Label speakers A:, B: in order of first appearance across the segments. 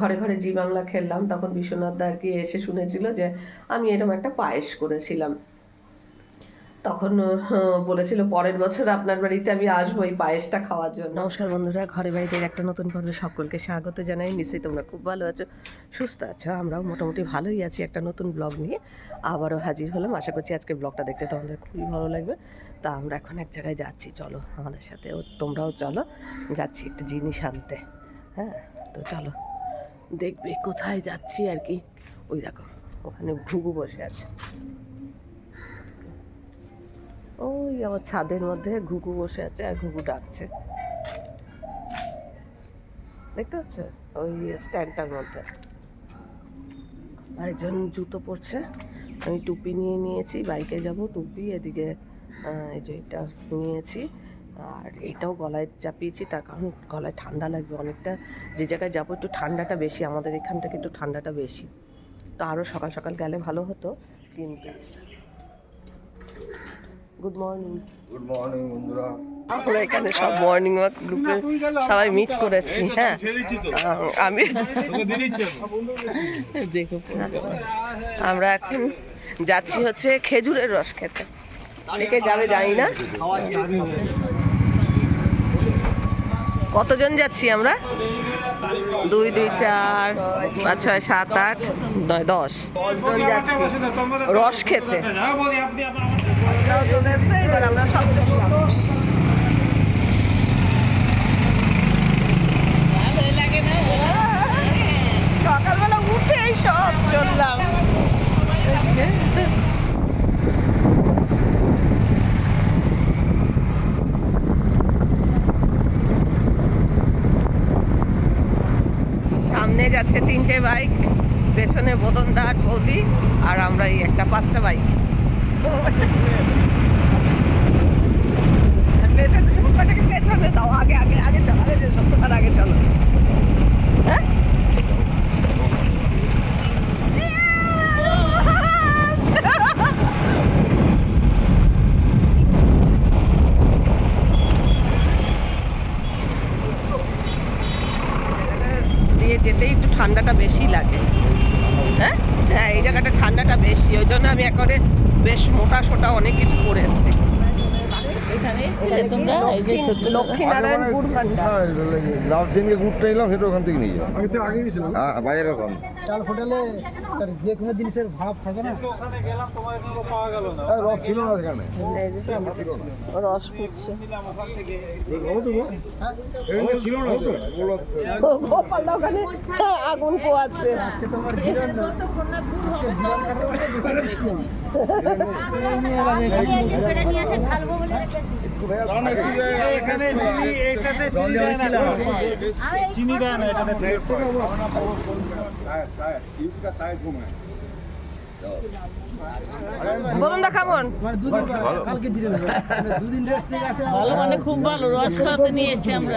A: ঘরে ঘরে জি বাংলা খেললাম, তখন বিশ্বনাথ দা কি এসে শুনেছিল যে আমি এরকম একটা পায়েস করেছিলাম। তখন বলেছিল পরের বছর আপনার বাড়িতে আমি আসব এই পায়েসটা খাওয়ার জন্য। নমস্কার বন্ধুরা, ঘরে বাড়িতে একটা নতুন পর্বে সকলকে স্বাগত জানাই। নিশ্চয়ই তোমরা খুব ভালো আছো, সুস্থ আছো, আমরাও মোটামুটি ভালোই আছি। একটা নতুন ব্লগ নিয়ে আবারও হাজির হলাম। আশা করছি আজকে ব্লগটা দেখতে তোমাদের খুবই ভালো লাগবে। তা আমরা এখন এক জায়গায় যাচ্ছি, চলো আমাদের সাথে তোমরাও চলো, যাচ্ছি একটা জিনিস আনতে। হ্যাঁ তো চলো। দেখবে, কোথায় যাচ্ছি আর কি। ওই দেখো, ওখানে ঘুঘু বসে আছে। ওই আমার ছাদের মধ্যে ঘুঘু বসে আছে আর ঘুঘু ডাকছে। দেখতে পাচ্ছ? ওই স্ট্যান্ডটার মধ্যে। আরেকজন জুতো পরছে। আমি টুপি নিয়ে নিয়েছি, বাইকে যাব টুপি, এদিকে এই যে এটা নিয়েছি। আর এটাও গলায় চাপিয়েছি তার কারণ গলায় ঠান্ডা লাগবে অনেকটা। যে জায়গায় যাব একটু ঠান্ডাটা বেশি আমাদের এখান থেকে একটু ঠান্ডাটা বেশি। তো আরও সকাল সকাল গেলে ভালো হতো কিন্তু গুড মর্নিং
B: গুড মর্নিং বন্ধুরা।
A: আমরা এখানে সব মর্নিং ওয়াক গ্রুপে সবাই মিট করেছি হ্যাঁ। আমি দেখো আমরা এখন যাচ্ছি হচ্ছে খেজুরের রস খেতে। অনেকে যাবে জানি না। কতজন যাচ্ছি আমরা? দুই দুই চার পাঁচ ছয় সাত আট নয় দশ। দশজন যাচ্ছি। রস খেতে। এবার আমরা সব চললাম সকালবেলা উঠেই সব চললাম সামনে যাচ্ছে তিনটে বাইক পেছনে বোদনদার বৌদি আর আমরা এই একটা পাঁচটা বাইক পেছনে ওটাকে পেছনে দাও আগে আগে আগে চলো আগে সত্যতার আগে চলো হ্যাঁ দিয়ে যেতেই একটু ঠান্ডাটা বেশি লাগে হ্যাঁ হ্যাঁ এই জায়গাটা ঠান্ডাটা বেশি ওই জন্য আমি একবারে বেশ মোটা সোটা অনেক কিছু করে এসেছি
C: এখানে এসেছিলে তোমরা এই যে সত্যি
A: লক্ষ্মীনারায়ণ
B: লাস্ট দিনকে গুড়টা নিলাম সেটা ওখান থেকে নিয়ে যাব
D: আগে তো আগে গেছিলাম।
B: হ্যাঁ বাইরে কম
D: চাল হোটেলে তার যে কোনো জিনিসের ভাব থাকে না। রস ছিল না সেখানে।
A: রস ফুটছে।
D: ছিল না
A: গোপাল ওখানে আগুন পোয়াচ্ছে।
D: তোমার ছিল না
E: এখানে চিনি দেয় না এটাতে
A: বলুন কেমন
D: না মানে আছে
C: ভালো মানে খুব ভালো রস খাওয়াতে নিয়ে এসেছি আমরা।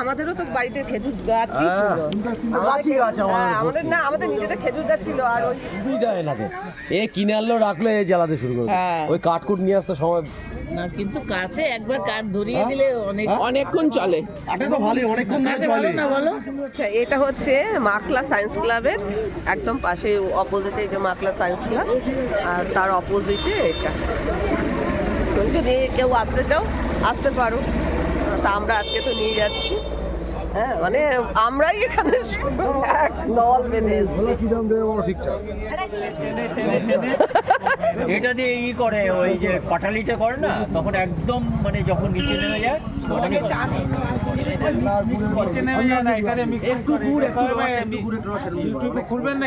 A: আমাদেরও তো বাড়িতে খেজুর গাছই ছিল।
D: গাছই গাছ
A: হ্যাঁ, আমাদের না আমাদের নিজেদের খেজুর গাছ ছিল আর ওই
F: সুবিধা লাগে। এ কিনে আনলো রাখল এ জ্বালাতে শুরু করে
C: হ্যাঁ।
F: ওই কাঠকুট নিয়ে আসতে সময়
C: না কিন্তু কাছে একবার কাঠ ধরিয়ে দিলে অনেক
A: অনেকক্ষণ চলে।
F: আটা তো ভালোই অনেকক্ষণ ধরে
C: ভালো না বলো
A: আচ্ছা এটা হচ্ছে মাকলা সায়েন্স ক্লাবের একদম পাশে অপোজিটে যে মাকলা সায়েন্স ক্লাব আর তার অপোজিটে এটা। তো যদি কেউ আসতে চাও আসতে পারো। তা আমরা আজকে তো নিয়ে যাচ্ছি। হ্যাঁ মানে আমরাই এখানে এক দল বেঁধে এসেছি।
G: এটা দিয়ে ই করে ওই যে পাটালিটা করে না তখন একদম মানে যখন নিচে নেমে যায় ওটাকে
E: না এটা দিয়ে মিক্সিং করে এটা হবে ইউটিউবে খুলবেন না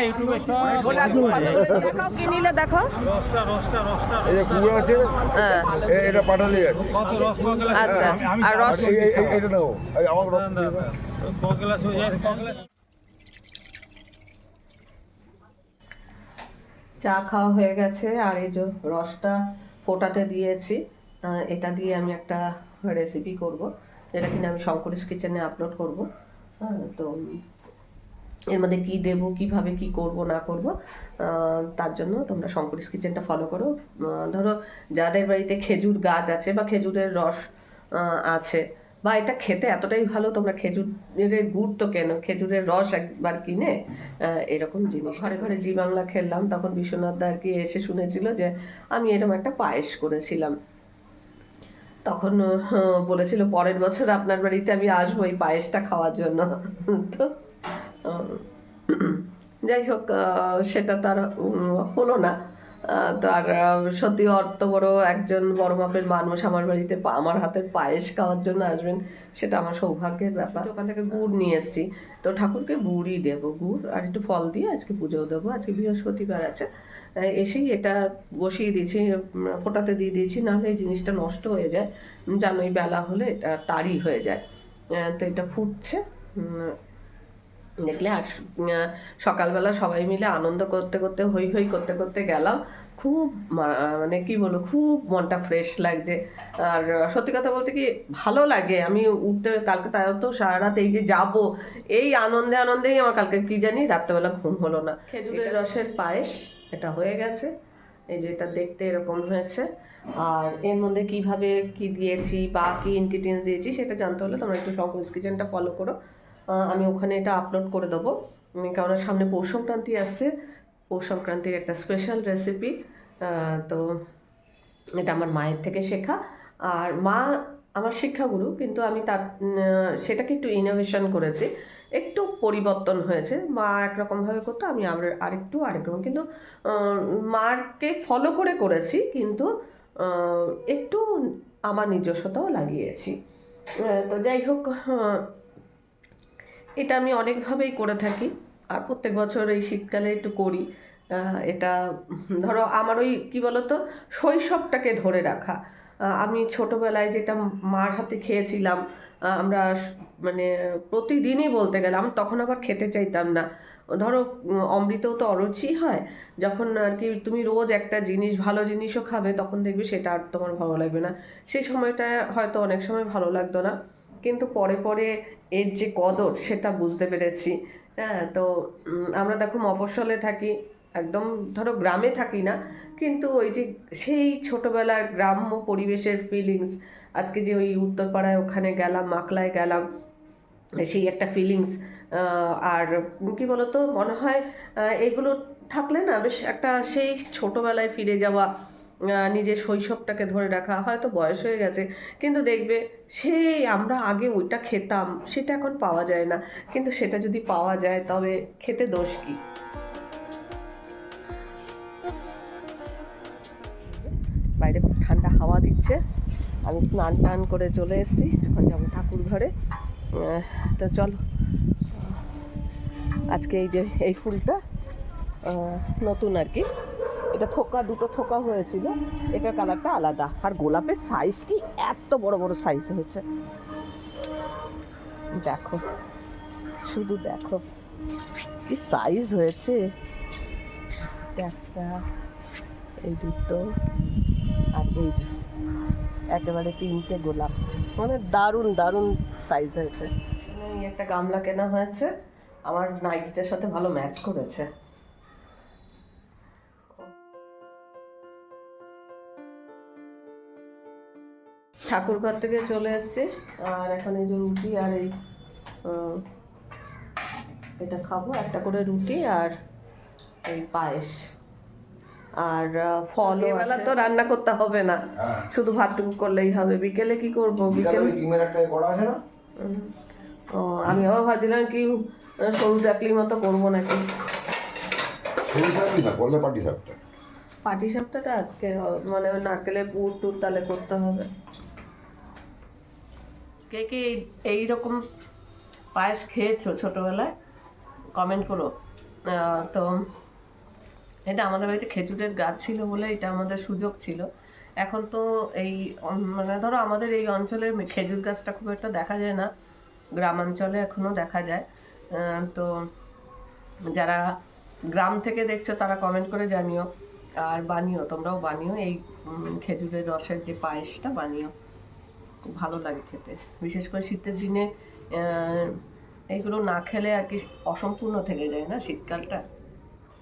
A: নিলে দেখো
E: রসটা রসটা রসটা
B: এই যে কুড়ো আছে
A: হ্যাঁ
B: এ- এটা পাঠালি আছে
E: কত রস ক গ্লাস
A: আচ্ছা আর
B: এটা আমার রস
E: না, না, ক গ্লাস হয়ে যায় ক গ্লাস
A: চা খাওয়া হয়ে গেছে, আর এই যে রসটা ফোটাতে দিয়েছি এটা দিয়ে আমি একটা রেসিপি করব, যেটা কিনা আমি শঙ্করিস কিচেনে আপলোড করব তো এর মধ্যে কী দেব, কীভাবে কি করব, না করব তার জন্য তোমরা শঙ্করিস কিচেনটা ফলো করো। ধরো যাদের বাড়িতে খেজুর গাছ আছে বা খেজুরের রস আছে বা এটা খেতে এতটাই ভালো তোমরা খেজুরের গুড় তো কেন? খেজুরের রস একবার কিনে এরকম জিনিস। ঘরে ঘরে। জি বাংলা খেললাম তখন বিশ্বনাথ দা আর কি এসে শুনেছিল যে আমি এরকম একটা পায়েস করেছিলাম। তখন বলেছিল পরের বছর আপনার বাড়িতে আমি আসব এই পায়েসটা খাওয়ার জন্য। তো যাই হোক সেটা তার হলো না। তার সত্যি অর্থ বড় একজন বড় মাপের মানুষ আমার বাড়িতে পা- আমার হাতের পায়েস খাওয়ার জন্য আসবেন সেটা আমার সৌভাগ্যের ব্যাপার। ওখান থেকে গুড় নিয়ে এসেছি। তো ঠাকুরকে গুড়ই দেবো গুড় আর একটু ফল দিয়ে আজকে পুজোও দেবো। আজকে বৃহস্পতিবার আছে। এসেই এটা বসিয়ে দিয়েছি ফোটাতে দিয়ে দিয়েছি নাহলে এই জিনিসটা নষ্ট হয়ে যায়। জানোই বেলা হলে এটা তারই হয়ে যায়। তো এটা ফুটছে দেখলে আর সকালবেলা সবাই মিলে আনন্দ করতে করতে হই হই করতে করতে গেলাম। খুব মানে কি বলব খুব মনটা ফ্রেশ লাগছে। আর সত্যি কথা বলতে কি ভালো লাগে। আমি উঠতে কালকে তাই তো সারা রাত এই যে যাব এই আনন্দে আনন্দেই আমার কালকে কি জানি রাত্রেবেলা ঘুম হলো না। খেজুরের রসের পায়েস। এটা হয়ে গেছে। এই যে এটা দেখতে এরকম হয়েছে। আর এর মধ্যে কীভাবে কি দিয়েছি বা কি ইনগ্রিডিয়েন্টস দিয়েছি সেটা জানতে হলে তোমরা একটু শঙ্করিস কিচেনটা ফলো করো। আমি ওখানে এটা আপলোড করে দেবো। কেননা সামনে পৌষ সংক্রান্তি আসছে পৌষ সংক্রান্তির একটা স্পেশাল রেসিপি তো এটা আমার মায়ের থেকে শেখা। আর মা আমার শিক্ষাগুরু, কিন্তু আমি তার সেটাকে একটু ইনোভেশন করেছি, একটু পরিবর্তন হয়েছে। মা একরকমভাবে করতো, আমি আবার আরেকটু, আরেক রকম। কিন্তু মারকে ফলো করে করেছি, কিন্তু একটু আমার নিজস্বতাও লাগিয়েছি। তো যাই হোক এটা আমি অনেকভাবেই করে থাকি। আর প্রত্যেক বছর এই শীতকালে একটু করি। এটা, ধরো আমার ওই, কী বলতো, শৈশবটাকে ধরে রাখা। আমি ছোটোবেলায় যেটা মার হাতে খেয়েছিলাম আমরা মানে প্রতিদিনই বলতে গেলাম তখন আবার খেতে চাইতাম না। ধরো অমৃতও তো অরুচি হয়। যখন আর কি তুমি রোজ একটা জিনিস, ভালো জিনিসও খাবে, তখন দেখবে সেটা আর তোমার ভালো লাগবে না। সেই সময়টা হয়তো অনেক সময় ভালো লাগতো না। কিন্তু পরে পরে এর যে কদর, সেটা বুঝতে পেরেছি। হ্যাঁ তো আমরা দেখো মফস্বলে থাকি, একদম ধরো গ্রামে থাকি না, কিন্তু ওই যে সেই ছোটবেলার গ্রাম্য পরিবেশের ফিলিংস আজকে যে ওই উত্তরপাড়ায় ওখানে গেলাম, মাকলায় গেলাম, সেই একটা ফিলিংস আর কি বলতো, মনে হয় এগুলো থাকলে না বেশ একটা সেই ছোটোবেলায় ফিরে যাওয়া নিজের শৈশবটাকে ধরে রাখা, হয়তো বয়স হয়ে গেছে, কিন্তু দেখবে সেই আমরা আগে ওইটা খেতাম, সেটা এখন পাওয়া যায় না। কিন্তু সেটা যদি পাওয়া যায়, তবে খেতে দোষ কি? বাইরে খুব ঠান্ডা হাওয়া দিচ্ছে। আমি স্নান টান করে চলে এসেছি, এখন যাব ঠাকুর ঘরে। তো চলো। আজকে এই যে, এই ফুলটা নতুন আর কি। এটা থোকা, দুটো থোকা হয়েছিল। এটার কালারটা আলাদা। আর গোলাপের সাইজ কি এত বড় বড় সাইজ হয়েছে। দেখো, শুধু দেখো কি সাইজ হয়েছে। একটা, এই দুটো, আর এই যে, একেবারে তিনটে গোলাপ। মানে দারুণ দারুণ সাইজ হয়েছে। একটা গামলা কেনা হয়েছে। আমার নাইটিটার সাথে ভালো ম্যাচ করেছে। ঠাকুর ঘর থেকে চলে এসেছি। আর এখন এই যে রুটি আর এই এটা খাব একটা করে রুটি আর এই পায়েস। আর ফলও বেলা তো রান্না করতে হবে না। শুধু ভাতটুকু করলেই হবে। বিকেলে কি করব? বিকেলে
B: ডিমের একটা করা আছে না?
A: ও আমি আবার ভাবছিলাম কি সরু চাকলির মতো করব নাকি?
B: সরু থাকবি না করলে পাটি সাপটা।
A: পাটি সাপটাটা আজকে মানে নারকেলের পুর টুর তাহলে করতে হবে। কে কে এই- এইরকম পায়েস খেয়েছো ছোটবেলায়? কমেন্ট করো। তো এটা আমাদের বাড়িতে খেজুরের গাছ ছিল বলে এটা আমাদের সুযোগ ছিল। এখন তো এই মানে ধরো আমাদের এই অঞ্চলে খেজুর গাছটা খুব একটা দেখা যায় না। গ্রামাঞ্চলে এখনও দেখা যায়। তো যারা গ্রাম থেকে দেখছ তারা কমেন্ট করে জানিও। আর বানিও, তোমরাও বানিও এই খেজুরের রসের যে পায়েসটা বানিও। খুব ভালো লাগে খেতে। বিশেষ করে শীতের দিনে আহ, এইগুলো না খেলে আর কি অসম্পূর্ণ থেকে যায় না শীতকালটা।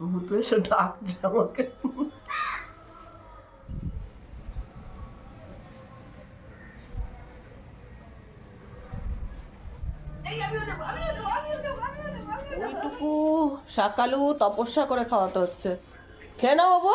A: ভূত এসে ডাকছে আমাকে। ওইটুকু সকালু তপস্যা করে খাওয়াতে হচ্ছে। খেয়ে নাও বাবু।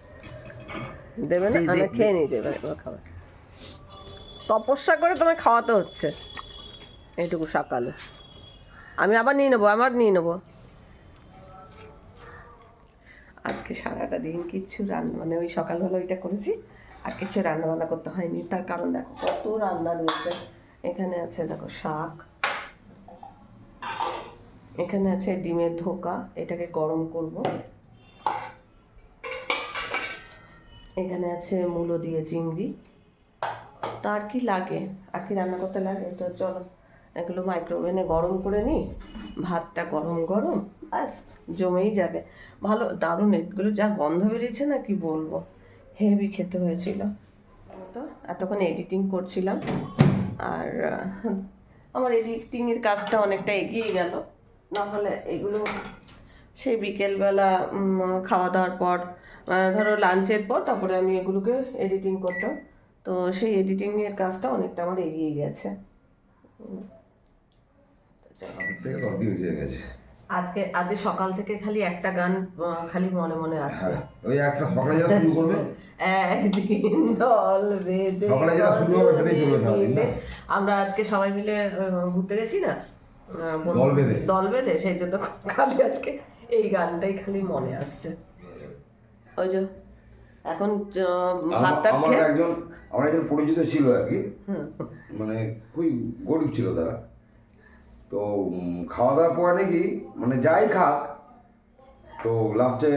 B: দে,
A: আমরা
B: দে।
A: খেয়ে নিয়েছি এবার এবার খাবার। তপস্যা করে তোমায় খাওয়াতে হচ্ছে। এইটুকু সকালে। আমি আবার নিয়ে নেব আমার নিয়ে নেব। আজকে সারাটা দিন কিচ্ছু রান্না মানে ওই সকালবেলা ওইটা করেছি আর কিছু রান্না বান্না করতে হয়নি। তার কারণ দেখো কত রান্না রয়েছে। এখানে আছে দেখো শাক। এখানে আছে ডিমের ধোকা এটাকে গরম করব। এখানে আছে মূলো দিয়ে চিংড়ি। তা আর কি লাগে? আর কি রান্না করতে লাগে? তো চলো, এগুলো মাইক্রোওভেনে গরম করে নিই ভাতটা গরম গরম, ব্যাস, জমেই যাবে। ভালো, দারুণ, এগুলো যা গন্ধ বেরিয়েছে না কি বলব? হেভি খেতে হয়েছিল। তো এতক্ষণ এডিটিং করছিলাম। আর, আমার এডিটিংয়ের কাজটা অনেকটা এগিয়ে গেল। না হলে এগুলো সেই বিকেলবেলা খাওয়া দাওয়ার পর ধরো লাঞ্চের পর তারপরে আমি এগুলোকে এডিটিং করতাম। তো সেই এডিটিংয়ের কাজটা অনেকটা আমার এগিয়ে গেছে।
B: হয়ে
A: আজকে আজকে সকাল থেকে খালি একটা গান খালি মনে মনে আসছে।
B: ওই একটা সকালে যেটা শুরু করবে?
A: একদিন দল বেঁধে
B: সকালে যেটা শুরু হবে সেটাই চলবে
A: আমরা আজকে সবাই মিলে ঘুরতে গেছি না?
B: দল বেঁধে?
A: দল বেঁধে সেই জন্য খালি আজকে এই গানটাই খালি মনে আসছে। ওই যে এখন ভাতটা
B: আমার একজন আমার একজন পরিচিত ছিল আর কি। মানে খুবই গরিব ছিল তারা। তো খাওয়া দাওয়ার পরে নাকি মানে যাই খাক তো লাস্টে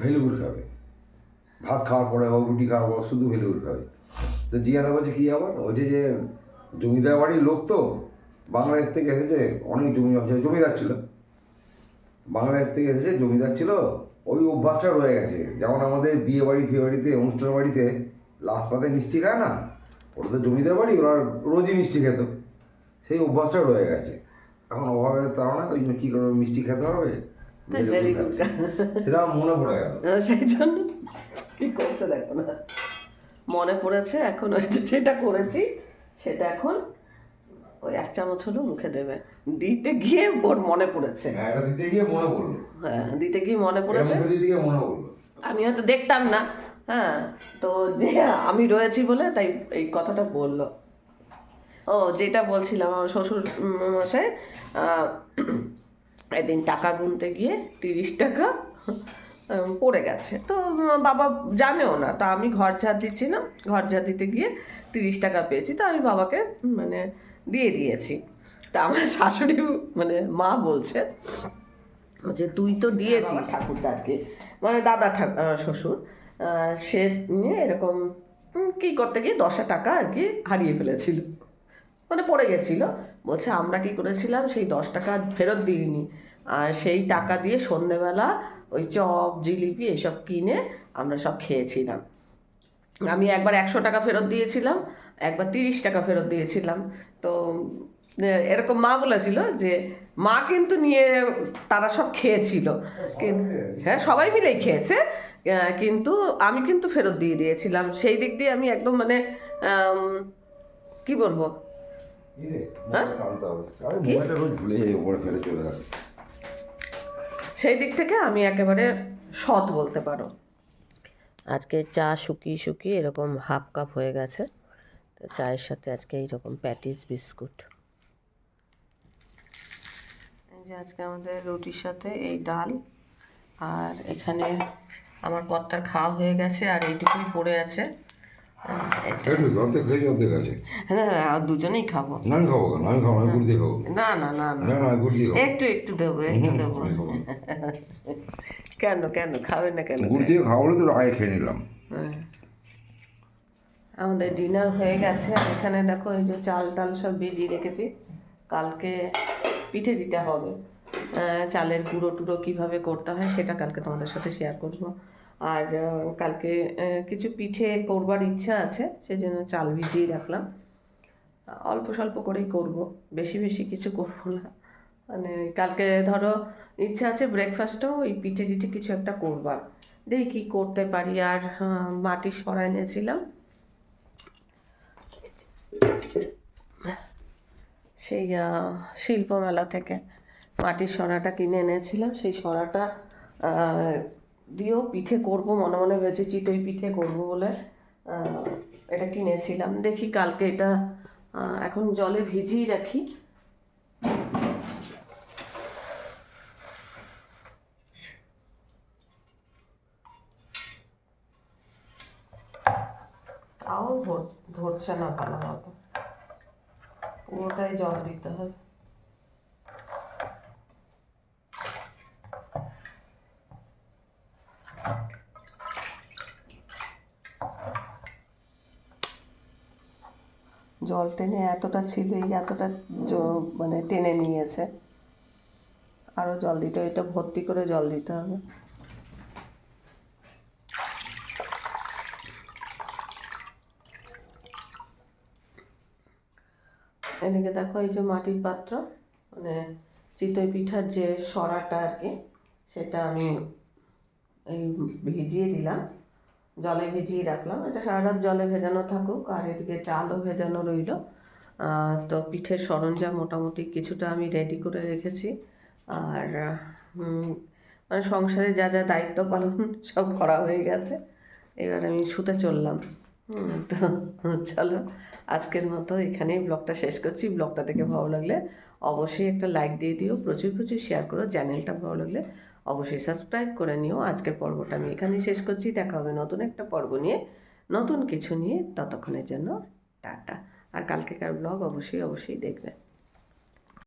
B: ভেলিগুড় খাবে। ভাত খাওয়ার পরে হোক রুটি খাওয়ার পর শুধু ভেলিগুড় খাবে। তো জিজ্ঞাসা করছে কী আবার বলছে যে জমিদার বাড়ির লোক তো বাংলাদেশ থেকে এসেছে অনেক জমি জমিদার ছিল। বাংলাদেশ থেকে এসেছে জমিদার ছিল ওই অভ্যাসটা রয়ে গেছে। যেমন আমাদের বিয়ে বাড়ি ফিয়ে বাড়িতে অনুষ্ঠান বাড়িতে লাস্ট পাতে মিষ্টি খায় না? ওটা তো জমিদার বাড়ি ওরা রোজই মিষ্টি খেত। সেই অভ্যাসটা রয়ে গেছে। এখন অভাবে তারা না ওই জন্য কী করবে? মিষ্টি খেতে হবে? সেটা মনে পড়ে গেল।
A: সেই জন্য কি করছে দেখো না। মনে পড়েছে এখন ওই যেটা করেছি সেটা এখন ওই এক চামচ হলেও মুখে দেবে। দিতে গিয়ে ওর মনে পড়েছে।
B: হ্যাঁ এটা দিতে গিয়ে মনে পড়ল।
A: হ্যাঁ দিতে গিয়ে মনে পড়েছে।
B: মুখে দিতে গিয়ে মনে পড়ল।
A: আমি হয়তো দেখতাম না। হ্যাঁ তো যে আমি রয়েছি বলে তাই এই কথাটা বলল। ও যেটা বলছিলাম আমার শ্বশুর মশাই একদিন টাকা গুনতে গিয়ে তিরিশ টাকা পড়ে গেছে। তো বাবা জানেও না তা আমি ঘর ঝাড় না। ঘর ঝাড় দিতে গিয়ে তিরিশ টাকা পেয়েছি। তো আমি বাবাকে মানে দিয়ে দিয়েছি। তা আমার শাশুড়ি মানে মা বলছে যে তুই তো দিয়েছিস। ঠাকুরদাকে মানে দাদা শ্বশুর সে নিয়ে এরকম কি করতে গিয়ে দশটা টাকা আর কি হারিয়ে ফেলেছিল। মানে পড়ে গেছিল। বলছে আমরা কি করেছিলাম? সেই দশ টাকা ফেরত দিইনি। আর সেই টাকা দিয়ে সন্ধেবেলা ওই চপ জিলিপি এসব কিনে আমরা সব খেয়েছিলাম। আমি একবার একশো টাকা ফেরত দিয়েছিলাম একবার তিরিশ টাকা ফেরত দিয়েছিলাম। তো এরকম মা বলেছিল যে মা কিন্তু নিয়ে তারা সব খেয়েছিল। হ্যাঁ সবাই মিলেই খেয়েছে। কিন্তু আমি কিন্তু ফেরত দিয়ে দিয়েছিলাম। সেই দিক দিয়ে আমি একদম মানে কি বলব?
B: আসে।
A: সেই দিক থেকে আমি একেবারে সৎ বলতে পারো। আজকে চা শুকিয়ে শুকিয়ে এরকম হাফ কাপ হয়ে গেছে। তো চায়ের সাথে আজকে এইরকম প্যাটিস বিস্কুট যে আজকে আমাদের রুটির সাথে এই ডাল, আর এখানে আমার কর্তার খাওয়া হয়ে গেছে, আর এইটুকুই পড়ে আছে।
B: অর্ধেক খেয়েছি অর্ধেক আছে।
A: হ্যাঁ আর দুজনেই খাব।
B: না আমি খাব কেন? আমি খাব আমি গুড় দিয়ে খাব?
A: না না না না।
B: না না গুড় দিয়ে খাব।
A: একটু একটু দেবো একটু দেবো।
B: আমি খাব। না।
A: কেন কেন খাবে না কেন?
B: গুড় দিয়ে খাওয়া তো আগে খেয়ে নিলাম।
A: আমাদের ডিনার হয়ে গেছে। এখানে দেখো এই যে চাল টাল সব ভিজিয়ে রেখেছি। কালকে পিঠে দিতে হবে। চালের গুঁড়ো টুড়ো কীভাবে করতে হয় সেটা কালকে তোমাদের সাথে শেয়ার করব। আর কালকে কিছু পিঠে করবার ইচ্ছা আছে সেই জন্য চাল ভিজিয়ে রাখলাম। অল্প স্বল্প করেই করব বেশি বেশি কিছু করব না। মানে কালকে ধরো ইচ্ছা আছে ব্রেকফাস্টও ওই পিঠে টিঠে কিছু একটা করবার। দেখি কী করতে পারি আর আহ, মাটির সরা এনেছিলাম। সেই আহ, শিল্পমেলা থেকে মাটির সরাটা কিনে এনেছিলাম। সেই সরাটা দিয়েও পিঠে করব, মনে মনে হয়েছে চিতই পিঠে করব বলে এটা কিনেছিলাম। দেখি কালকে এটা এখন জলে ভিজিয়ে রাখি। তাও ধর- ধরছে না ভালো মতো। পুরোটাই জল দিতে হবে। জল টেনে এতটা ছিল, এই এতটা মানে টেনে নিয়েছে। আরও জল দিতে এটা ভর্তি করে জল দিতে হবে। এদিকে দেখো এই যে মাটির পাত্র মানে চিতই পিঠার যে সরাটা আর কি, সেটা আমি এই ভিজিয়ে দিলাম। জলে ভিজিয়ে রাখলাম। এটা সারা রাত জলে ভেজানো থাকুক, আর এদিকে চালও ভেজানো রইল। তো পিঠের সরঞ্জাম মোটামুটি কিছুটা আমি রেডি করে রেখেছি। আর মানে সংসারে যা যা দায়িত্ব পালন সব করা হয়ে গেছে। এবার আমি শুতে চললাম। তো চলো, আজকের মতো এখানেই ব্লগটা শেষ করছি। ব্লগটা দেখে ভালো লাগলে অবশ্যই একটা লাইক দিয়ে দিও। প্রচুর প্রচুর শেয়ার করো। চ্যানেলটা ভালো লাগলে অবশ্যই সাবস্ক্রাইব করে নিও। আজকের পর্বটা আমি এখানেই শেষ করছি। দেখা হবে নতুন একটা পর্ব নিয়ে। নতুন কিছু নিয়ে ততক্ষণের জন্য টাটা। আর কালকেকার ব্লগ অবশ্যই অবশ্যই দেখবে